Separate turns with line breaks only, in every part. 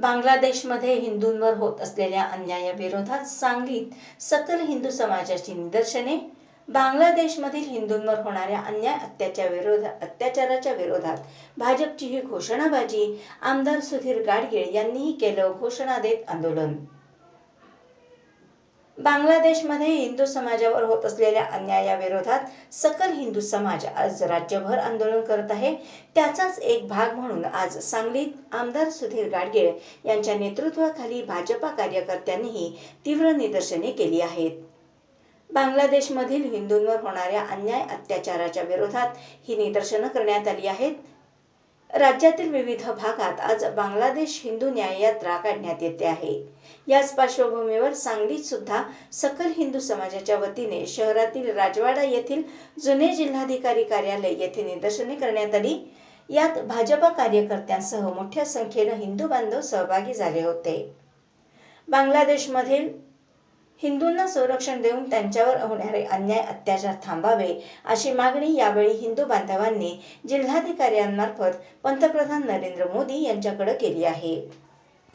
बांगलादेशमध्ये हिंदूंवर होत असलेल्या अन्यायाविरोधात सांगलीत सकल हिंदू समाजाची निदर्शने बांगलादेशमधील हिंदूंवर होणाऱ्या अन्याय अत्याच्या विरोध अत्याचाराच्या विरोधात भाजपची ही घोषणाबाजी आमदार सुधीर गाडगीळ यांनीही केलं घोषणा देत आंदोलन. बांगलादेशमध्ये हिंदू समाजावर होत असलेल्या अन्यायाविरोधात सकल हिंदू समाज आज राज्यभर आंदोलन करत आहे. त्याचाच एक भाग म्हणून आज सांगलीत आमदार सुधीर गाडगीळ यांच्या नेतृत्वाखाली भाजपा कार्यकर्त्यांनीही तीव्र निदर्शने केली आहेत. बांगलादेशमधील हिंदूंवर होणाऱ्या अन्याय अत्याचाराच्या विरोधात ही निदर्शनं करण्यात आली आहेत. राज्यातील विविध भागात आज बांगलादेश हिंदू न्याय यात्रा काढण्यात येते आहे. याच पार्श्वभूमीवर सांगलीत सुद्धा सकल हिंदू समाजाच्या वतीने शहरातील राजवाडा येथील जुने जिल्हाधिकारी कार्यालय येथे निदर्शने करण्यात आली. यात भाजपा कार्यकर्त्यांसह मोठ्या संख्येनं हिंदू बांधव सहभागी झाले होते. बांगलादेशमधील हिंदूंना संरक्षण देऊन त्यांच्यावर होणारे अन्याय अत्याचार थांबावे अशी मागणी यावेळी हिंदू बांधवांनी जिल्हाधिकाऱ्यांमार्फत पंतप्रधान नरेंद्र मोदी यांच्याकडे केली आहे.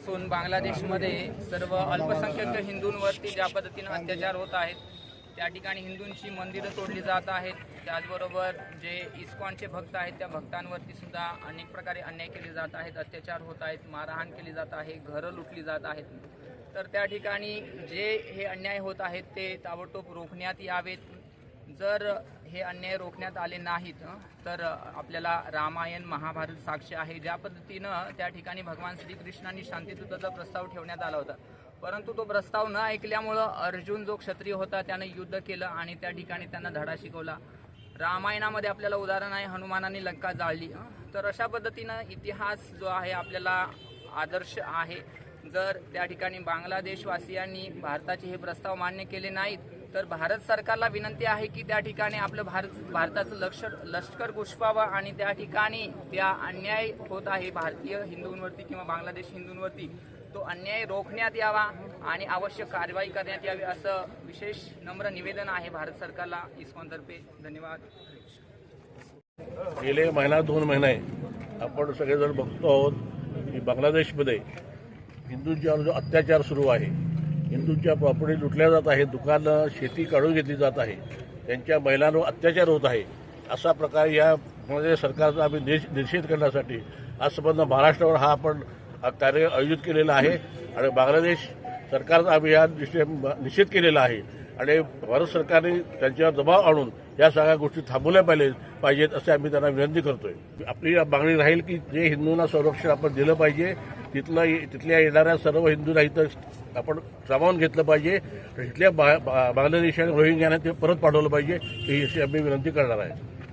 सोन बांगलादेशमध्ये सर्व अल्पसंख्याक हिंदूंवरती ज्या पद्धतीनं अत्याचार होत आहेत त्या ठिकाणी हिंदूंची मंदिरं तोडली जात आहेत. त्याचबरोबर जे इस्कॉनचे भक्त आहेत त्या भक्तांवरती सुद्धा अनेक प्रकारे अन्याय केले जात आहेत अत्याचार होत आहेत मारहाण केली जात आहे घरं लुटली जात आहेत. तर त्या ठिकाणी जे हे अन्याय होत आहेत ते ताबडतोब रोखण्यात यावेत. जर हे अन्याय रोखण्यात आले नाहीत तर आपल्याला रामायण महाभारत साक्ष आहे. ज्या पद्धतीनं त्या ठिकाणी भगवान श्रीकृष्णांनी शांतिदूताचा प्रस्ताव ठेवण्यात आला होता. परंतु तो प्रस्ताव न ऐकल्यामुळं अर्जुन जो क्षत्रिय होता त्यानं युद्ध केलं आणि त्या ठिकाणी त्यांना धडा शिकवला. रामायणामध्ये आपल्याला उदाहरण आहे हनुमानाने लंका जाळली. तर अशा पद्धतीनं इतिहास जो आहे आपल्याला आदर्श आहे. जर त्या ठिकाणी बांगलादेशवासियांनी भारताचे हे प्रस्ताव मान्य केले नाहीत तर भारत सरकारला विनंती आहे की त्या ठिकाणी आपलं भारत भारताचं लक्ष लष्कर घुसवावं आणि त्या ठिकाणी त्या अन्याय होत आहे भारतीय हिंदूंवरती किंवा बांगलादेश हिंदूंवरती तो अन्याय रोखण्यात यावा आणि आवश्यक कारवाई करण्यात यावी असं विशेष नम्र निवेदन आहे भारत सरकारला. इस्कॉनतर्फे धन्यवाद.
गेले महिना दोन महिने आपण सगळेजण बघतो आहोत की बांगलादेशमध्ये हिंदूंच्यावर जो अत्याचार सुरू आहे हिंदूंच्या प्रॉपर्टी लुटल्या जात आहे दुकानं शेती काढून घेतली जात आहे त्यांच्या महिलांवर अत्याचार होत आहे असा प्रकार या म्हणजे सरकारचा आम्ही देश निषेध करण्यासाठी आज संबंध महाराष्ट्रावर हा आपण कार्य आयोजित केलेला आहे आणि बांगलादेश सरकारचा आम्ही या निषेध निषेध केलेला आहे आणि भारत सरकारने त्यांच्यावर दबाव आणून या सगळ्या गोष्टी थांबवल्या पाहिजे पाहिजेत असे आम्ही त्यांना विनंती करतोय. आपली मागणी राहील की जे हिंदूंना संरक्षण आपण दिलं पाहिजे तिथलं तिथल्या येणाऱ्या सर्व हिंदूंना इथं आपण सामावून घेतलं पाहिजे. तिथल्या बा- बा- बांगलादेश आणि रोहिंग्यांना ते परत पाठवलं पाहिजे. ही अशी आम्ही विनंती करणार आहे.